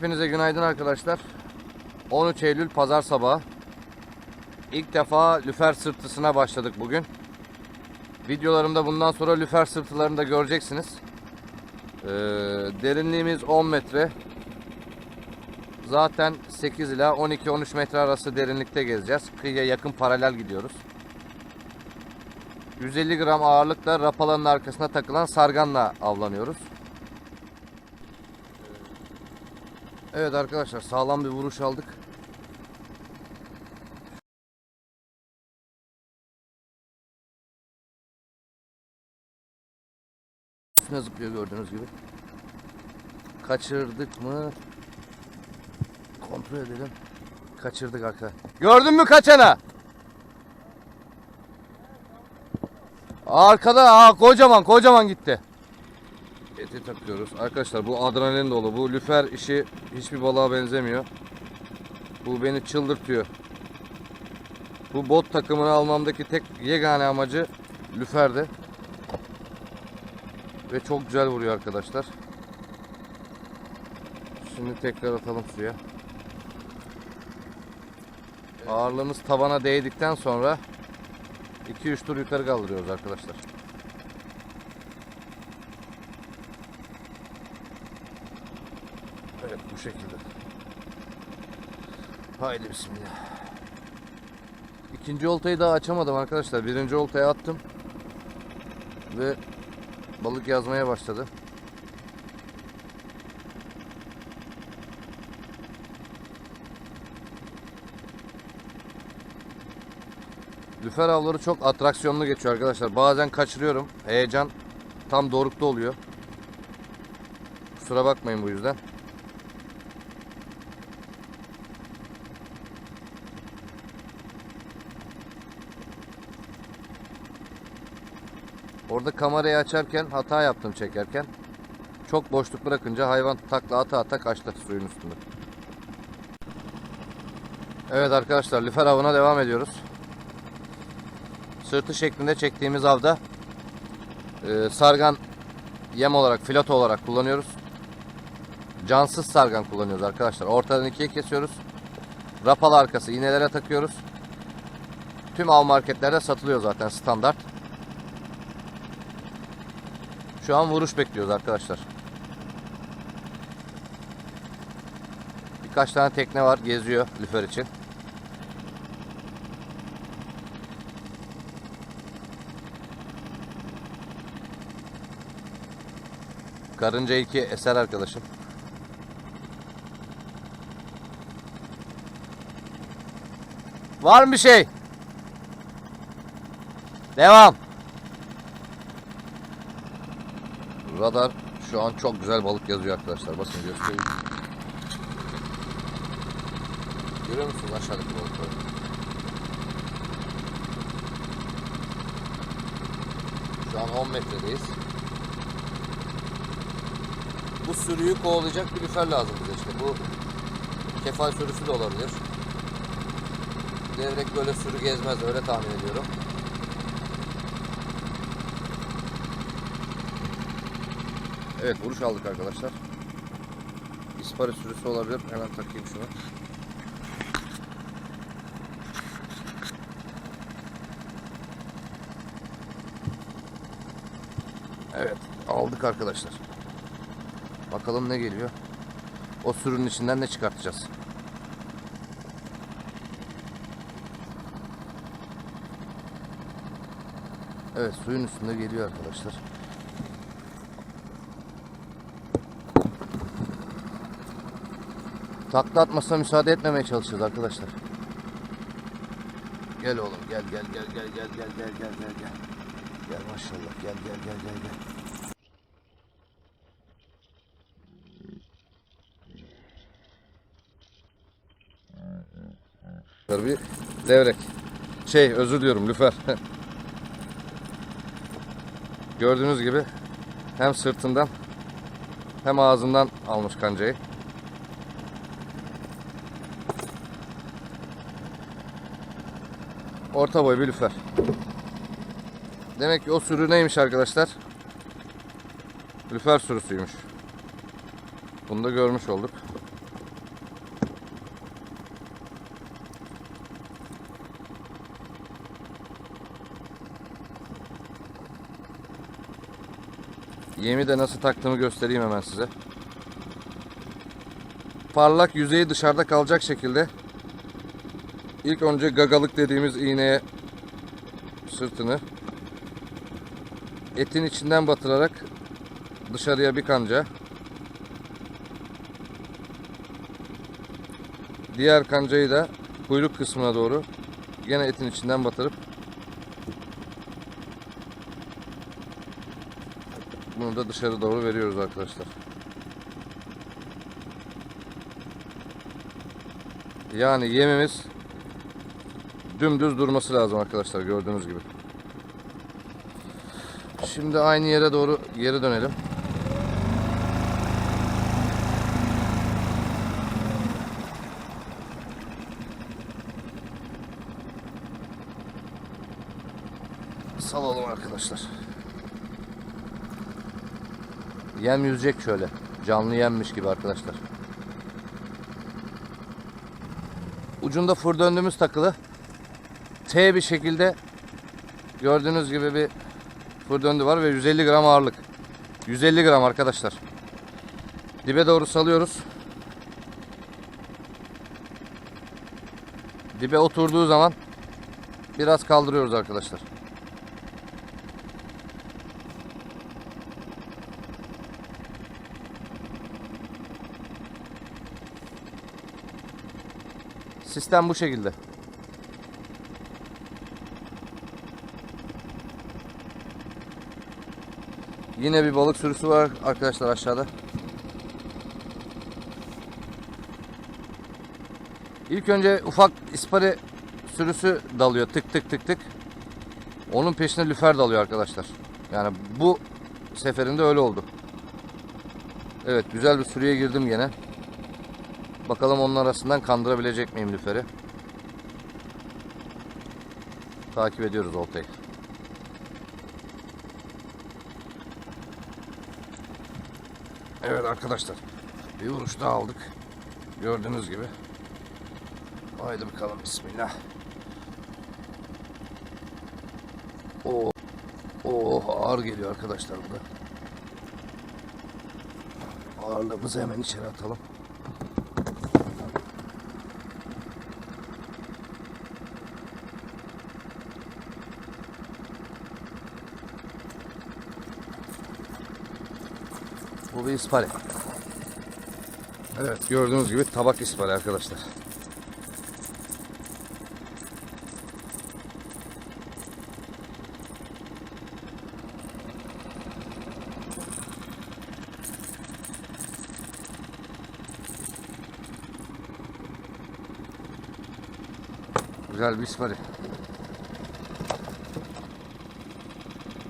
Hepinize günaydın arkadaşlar. 13 Eylül pazar sabahı. İlk defa lüfer sırtısına başladık bugün. Videolarımda bundan sonra lüfer sırtılarını da göreceksiniz. Ee, derinliğimiz 10 metre. Zaten 8 ila 12-13 metre arası derinlikte gezeceğiz. Kıyıya yakın paralel gidiyoruz. 150 gram ağırlıkla rapalanın arkasına takılan sarganla avlanıyoruz. Evet arkadaşlar sağlam bir vuruş aldık. Üstüne zıplıyor gördüğünüz gibi. Kaçırdık mı? Kontrol edelim. Kaçırdık arkadaşlar. Gördün mü kaçana? Arkada aa, kocaman kocaman gitti. Eti takıyoruz. Arkadaşlar bu adrenalin dolu. Bu lüfer işi hiçbir balığa benzemiyor. Bu beni çıldırtıyor. Bu bot takımını almamdaki tek yegane amacı lüferde. Ve çok güzel vuruyor arkadaşlar. Şimdi tekrar atalım suya. Ağırlığımız tavana değdikten sonra 2-3 tur yukarı kaldırıyoruz arkadaşlar. Evet bu şekilde. Haydi bismillah. İkinci oltayı daha açamadım arkadaşlar. Birinci oltaya attım. Ve balık yazmaya başladı. Lüfer avları çok atraksiyonlu geçiyor arkadaşlar. Bazen kaçırıyorum. Heyecan tam dorukta oluyor. Kusura bakmayın bu yüzden. Orada kamerayı açarken hata yaptım çekerken. Çok boşluk bırakınca hayvan takla ata ata kaçtı suyun üstünde. Evet arkadaşlar lüfer avına devam ediyoruz. Sırtı şeklinde çektiğimiz avda e, sargan yem olarak filoto olarak kullanıyoruz. Cansız sargan kullanıyoruz arkadaşlar. Ortadan ikiye kesiyoruz. Rapalı arkası iğnelere takıyoruz. Tüm av marketlerde satılıyor zaten standart. Şu an vuruş bekliyoruz arkadaşlar. Birkaç tane tekne var geziyor lüfer için. Karınca 2 eser arkadaşım. Var mı bir şey? Devam. Radar şu an çok güzel balık yazıyor arkadaşlar. Bakın göstereyim. Görüyor musunuz aşağıdaki balıkları? Şu an 10 metredeyiz. Bu sürüyü kovalayacak bir lüfer lazım bize işte. Bu kefal sürüsü de olabilir. Devrek böyle sürü gezmez öyle tahmin ediyorum. Evet vuruş aldık arkadaşlar. İspari sürüsü olabilir. Hemen takayım şunu. Evet aldık arkadaşlar. Bakalım ne geliyor. O sürünün içinden ne çıkartacağız. Evet suyun üstünde geliyor arkadaşlar. Takla atmasına müsaade etmemeye çalışıyoruz arkadaşlar. Gel oğlum gel gel gel gel gel gel gel gel gel gel. Gel maşallah gel gel gel gel gel. Bir levrek. Şey özür diliyorum lüfer. Gördüğünüz gibi hem sırtından hem ağzından almış kancayı. Orta boy bir lüfer. Demek ki o sürü neymiş arkadaşlar? Lüfer sürüsüymüş. Bunu da görmüş olduk. Yemi de nasıl taktığımı göstereyim hemen size. Parlak yüzeyi dışarıda kalacak şekilde ilk önce gagalık dediğimiz iğneye sırtını etin içinden batırarak dışarıya bir kanca diğer kancayı da kuyruk kısmına doğru gene etin içinden batırıp bunu da dışarı doğru veriyoruz arkadaşlar. Yani yemimiz dümdüz durması lazım arkadaşlar gördüğünüz gibi. Şimdi aynı yere doğru geri dönelim. Salalım arkadaşlar. Yem yüzecek şöyle. Canlı yemmiş gibi arkadaşlar. Ucunda fır döndüğümüz takılı. T bir şekilde gördüğünüz gibi bir fır döndü var ve 150 gram ağırlık. 150 gram arkadaşlar. Dibe doğru salıyoruz. Dibe oturduğu zaman biraz kaldırıyoruz arkadaşlar. Sistem bu şekilde. Yine bir balık sürüsü var arkadaşlar aşağıda. İlk önce ufak ispari sürüsü dalıyor tık tık tık tık. Onun peşine lüfer dalıyor arkadaşlar. Yani bu seferinde öyle oldu. Evet güzel bir sürüye girdim gene. Bakalım onun arasından kandırabilecek miyim lüferi. Takip ediyoruz oltayı. Evet arkadaşlar. Bir vuruş daha aldık. Gördüğünüz gibi. Haydi bakalım bismillah. Oo. Oo ağır geliyor arkadaşlar bu da. Ağırlığımızı hemen içeri atalım. Bu bir ispari. Evet gördüğünüz gibi tabak ispari arkadaşlar. Güzel bir ispari.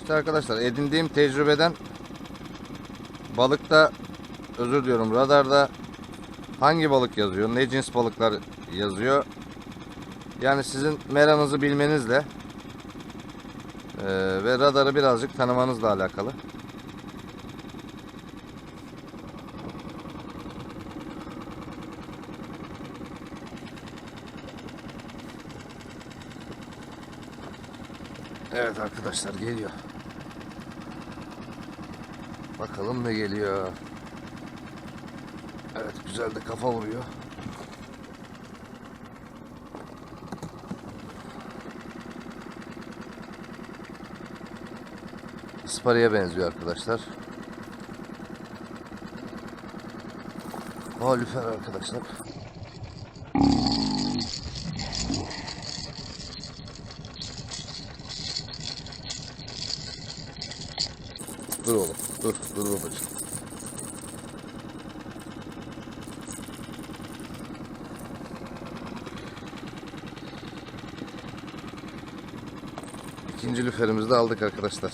İşte arkadaşlar edindiğim tecrübeden balıkta özür diliyorum radarda hangi balık yazıyor, ne cins balıklar yazıyor. Yani sizin meranızı bilmenizle eee, ve radarı birazcık tanımanızla alakalı. Evet arkadaşlar geliyor. Bakalım ne geliyor. Evet güzel de kafa vuruyor. İspariye benziyor arkadaşlar. Aa lüfer arkadaşlar. Dur oğlum. Dur. Babacığım. İkinci lüferimizi de aldık arkadaşlar.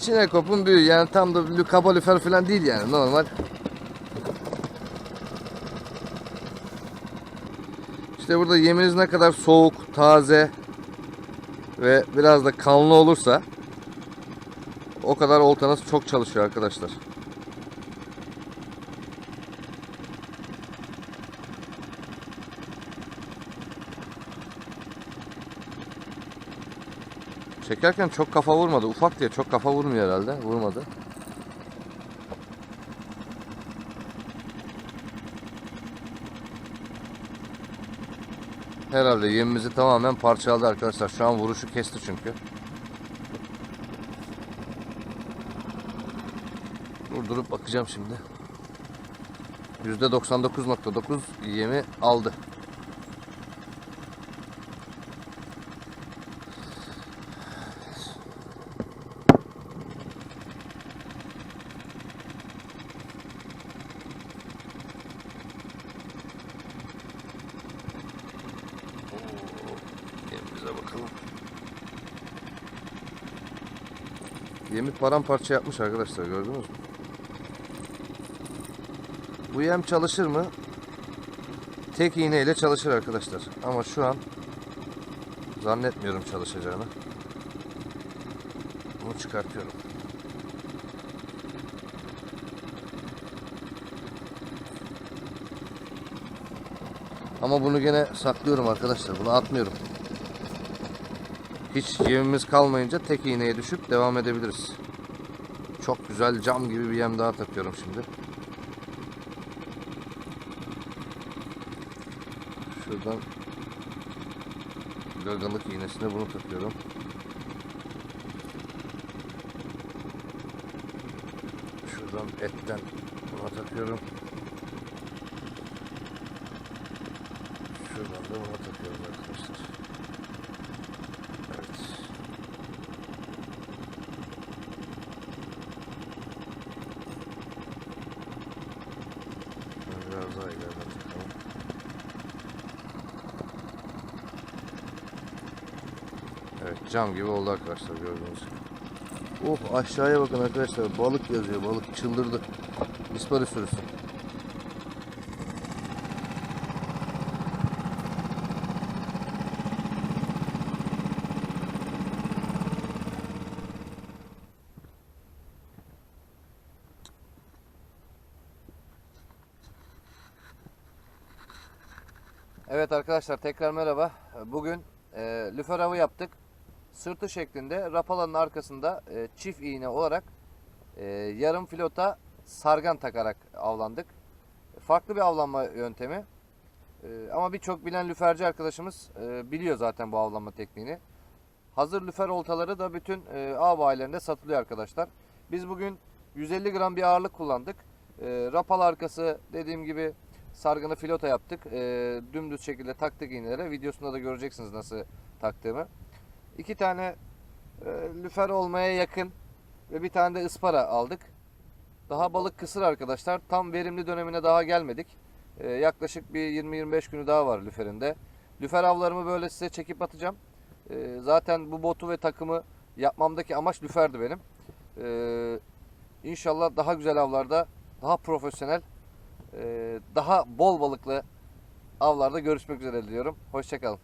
Çinekop'un büyüğü yani tam da kaba lüfer falan değil yani normal. İşte burada yeminiz ne kadar soğuk, taze ve biraz da kanlı olursa o kadar oltanız çok çalışıyor arkadaşlar. Çekerken çok kafa vurmadı. Ufak diye çok kafa vurmuyor herhalde. Vurmadı. Herhalde yemimizi tamamen parçaladı arkadaşlar. Şu an vuruşu kesti çünkü. Durdurup bakacağım şimdi. %99.9 yemi aldı. Yemi paramparça yapmış arkadaşlar gördünüz mü? Bu yem çalışır mı? Tek iğneyle çalışır arkadaşlar. Ama şu an zannetmiyorum çalışacağını. Bunu çıkartıyorum. Ama bunu gene saklıyorum arkadaşlar. Bunu atmıyorum. Hiç yemimiz kalmayınca tek iğneye düşüp devam edebiliriz. Çok güzel cam gibi bir yem daha takıyorum şimdi. Şuradan gagalık iğnesine bunu takıyorum. Şuradan etten buna takıyorum. Şuradan da buna takıyorum arkadaşlar. Evet. Şunu Biraz daha ileriden takalım. Evet cam gibi oldu arkadaşlar gördüğünüz gibi. Oh aşağıya bakın arkadaşlar balık yazıyor balık çıldırdı. İspari sürüsü. Evet arkadaşlar tekrar merhaba. Bugün e, lüfer avı yaptık. Sırtı şeklinde rapalanın arkasında e, çift iğne olarak e, yarım filota sargan takarak avlandık. Farklı bir avlanma yöntemi. E, ama birçok bilen lüferci arkadaşımız e, biliyor zaten bu avlanma tekniğini. Hazır lüfer oltaları da bütün e, av bayilerinde satılıyor arkadaşlar. Biz bugün 150 gram bir ağırlık kullandık. E, rapal arkası dediğim gibi sargını filota yaptık. E, dümdüz şekilde taktık iğnelere. Videosunda da göreceksiniz nasıl taktığımı. İki tane e, lüfer olmaya yakın ve bir tane de ıspara aldık. Daha balık kısır arkadaşlar. Tam verimli dönemine daha gelmedik. E, yaklaşık bir 20-25 günü daha var lüferinde. Lüfer avlarımı böyle size çekip atacağım. E, zaten bu botu ve takımı yapmamdaki amaç lüferdi benim. E, inşallah daha güzel avlarda, daha profesyonel, e, daha bol balıklı avlarda görüşmek üzere diliyorum. Hoşçakalın.